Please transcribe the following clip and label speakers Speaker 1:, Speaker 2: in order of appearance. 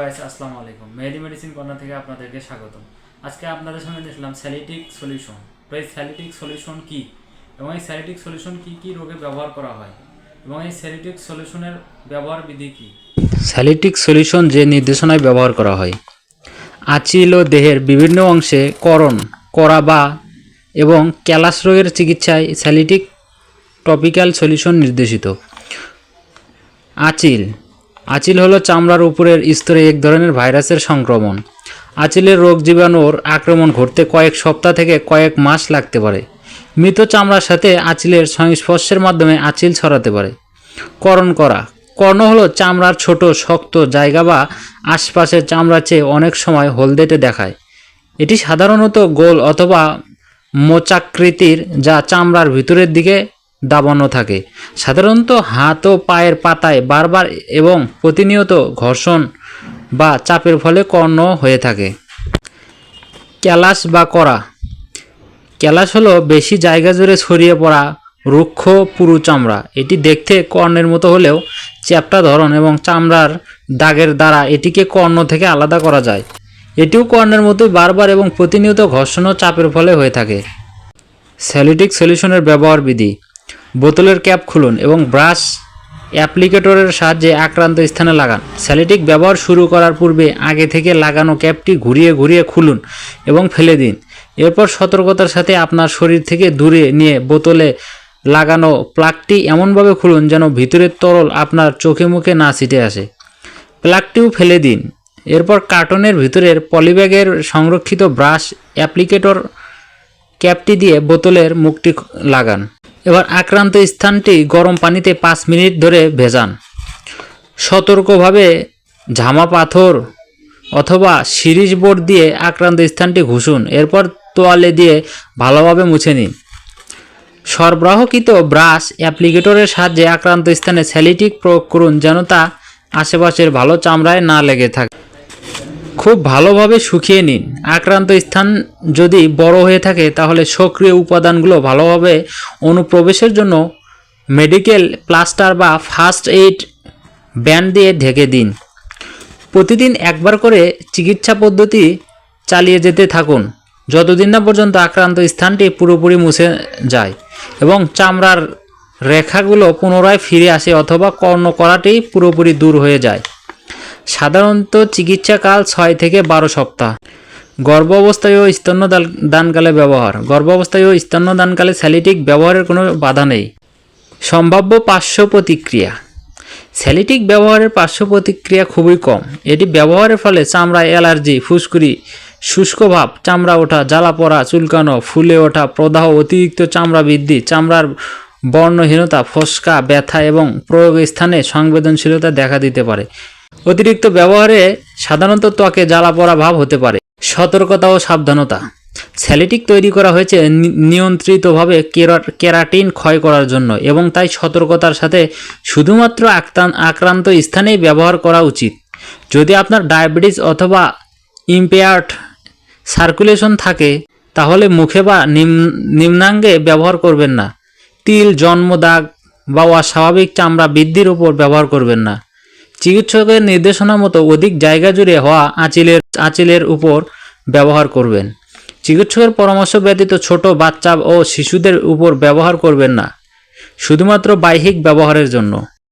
Speaker 1: Guys আসসালামু আলাইকুম। মেহেদি medicine corner থেকে আপনাদেরকে স্বাগতম। আজকে আপনাদের সঙ্গে দেখলাম স্যালিটিক সলিউশন তো এই স্যালিটিক সলিউশন কি? এবং এই স্যালিটিক সলিউশন কি কি রোগে ব্যবহার করা হয়? এবং এই স্যালিটিক সলিউশনের ব্যবহার বিধি কি? স্যালিটিক সলিউশন যে নির্দেশনায় ব্যবহার করা হয়, আচিল ও দেহের বিভিন্ন অংশে করণ, করা বা এবং ক্যালাস রোগের চিকিৎসায় স্যালিটিক টপিক্যাল সলিউশন নির্দেশিত। আচিল আচিল হলো চামড়ার উপরের স্তরে এক ধরনের ভাইরাসের সংক্রমণ। আচিলের রোগ জীবাণুর আক্রমণ ঘটতে কয়েক সপ্তাহ থেকে কয়েক মাস লাগতে পারে। মৃত চামড়ার সাথে আচিলের সংস্পর্শের মাধ্যমে আচিল ছড়াতে পারে। করণ করা। কর্ণ হলো চামড়ার ছোট, শক্ত জায়গা বা আশপাশের চামড়ার চেয়ে অনেক সময় হলদেটে দেখায়। এটি সাধারণত গোল অথবা মোচাকৃতির, যা চামড়ার ভিতরের দিকে দাবানো থাকে। সাধারণত হাত ও পায়ের পাতায় বারবার এবং প্রতিনিয়ত ঘর্ষণ বা চাপের ফলে কর্ণ হয়ে থাকে। ক্যালাস বা করা। ক্যালাস হলো বেশি জায়গা জুড়ে ছড়িয়ে পড়া রুক্ষ পুরু চামড়া। এটি দেখতে কর্ণের মতো হলেও চ্যাপ্টা ধরন এবং চামড়ার দাগের দ্বারা এটিকে কর্ণ থেকে আলাদা করা যায়। এটিও কর্ণের মতোই বারবার এবং প্রতিনিয়ত ঘর্ষণ চাপের ফলে হয়ে থাকে। স্যালিটিক সলিউশনের ব্যবহার বিধি। বোতলের ক্যাপ খুলুন এবং ব্রাশ অ্যাপ্লিকেটরের সাহায্যে আক্রান্ত স্থানে লাগান। স্যালিটিক ব্যবহার শুরু করার পূর্বে আগে থেকে লাগানো ক্যাপটি ঘুরিয়ে ঘুরিয়ে খুলুন এবং ফেলে দিন। এরপর সতর্কতার সাথে আপনার শরীর থেকে দূরে নিয়ে বোতলে লাগানো প্লাগটি এমনভাবে খুলুন যেন ভিতরের তরল আপনার চোখে মুখে না ছিটে আসে। প্লাগটিও ফেলে দিন। এরপর কার্টনের ভিতরের পলিব্যাগের সংরক্ষিত ব্রাশ, অ্যাপ্লিকেটর, ক্যাপটি দিয়ে বোতলের মুখটি লাগান। এবার আক্রান্ত স্থানটি গরম পানিতে পাঁচ মিনিট ধরে ভেজান। সতর্কভাবে ঝামা পাথর অথবা সিরিজ বোর্ড দিয়ে আক্রান্ত স্থানটি ঘুষুন। এরপর তোয়ালে দিয়ে ভালোভাবে মুছে নিন। সরবরাহকৃত ব্রাশ অ্যাপ্লিকেটরের সাহায্যে আক্রান্ত স্থানে স্যালিটিক প্রয়োগ করুন যেন তা আশেপাশের ভালো চামড়ায় না লেগে থাকে। খুব ভালোভাবে শুকিয়ে নিন। আক্রান্ত স্থান যদি বড় হয়ে থাকে, তাহলে সক্রিয় উপাদানগুলো ভালোভাবে অনুপ্রবেশের জন্য মেডিকেল প্লাস্টার বা ফার্স্ট এইড ব্যান্ড দিয়ে ঢেকে দিন। প্রতিদিন একবার করে চিকিৎসা পদ্ধতি চালিয়ে যেতে থাকুন। যতদিন না পর্যন্ত আক্রান্ত স্থানটি পুরোপুরি মুছে যায় এবং চামড়ার রেখাগুলো পুনরায় ফিরে আসে অথবা কর্ণ করাটি পুরোপুরি দূর হয়ে যায়। সাধারণত চিকিৎসাকাল ছয় থেকে বারো সপ্তাহ। গর্ভ অবস্থায় ও স্তন্যদান দানকালে ব্যবহার। গর্ভ অবস্থায় ও স্তন্যদানকালে স্যালিটিক ব্যবহারের কোনো বাধা নেই। সম্ভাব্য পার্শ্ব প্রতিক্রিয়া। স্যালিটিক ব্যবহারের পার্শ্ব প্রতিক্রিয়া খুবই কম। এটি ব্যবহারের ফলে চামড়ায় অ্যালার্জি, ফুসকুড়ি, শুষ্ক ভাব, চামড়া ওঠা, জ্বালা পড়া, চুলকানো, ফুলে ওঠা, প্রদাহ, অতিরিক্ত চামড়া বৃদ্ধি, চামড়ার বর্ণহীনতা, ফসকা, ব্যথা এবং প্রয়োগ স্থানে সংবেদনশীলতা দেখা দিতে পারে। অতিরিক্ত ব্যবহারে সাধারণত ত্বকে জ্বালা পড়া ভাব হতে পারে। সতর্কতা ও সাবধানতা। স্যালিটিক তৈরি করা হয়েছে নিয়ন্ত্রিতভাবে কেরা- কেরাটিন ক্ষয় করার জন্য এবং তাই সতর্কতার সাথে শুধুমাত্র আক্রান- আক্রান্ত স্থানেই ব্যবহার করা উচিত। যদি আপনার ডায়াবেটিস অথবা ইম্পেয়ার্ড সার্কুলেশন থাকে, তাহলে মুখে বা নিম- নিম্নাঙ্গে ব্যবহার করবেন না। তিল জন্মদাগ বা অস্বাভাবিক চামড়া বৃদ্ধির উপর ব্যবহার করবেন না। চিকিৎসকের নির্দেশনা মতো অধিক জায়গা জুড়ে হওয়া আঁচিলের আঁচিলের উপর ব্যবহার করবেন। চিকিৎসকের পরামর্শ ব্যতীত ছোট বাচ্চা ও শিশুদের উপর ব্যবহার করবেন না। শুধুমাত্র বাহ্যিক ব্যবহারের জন্য।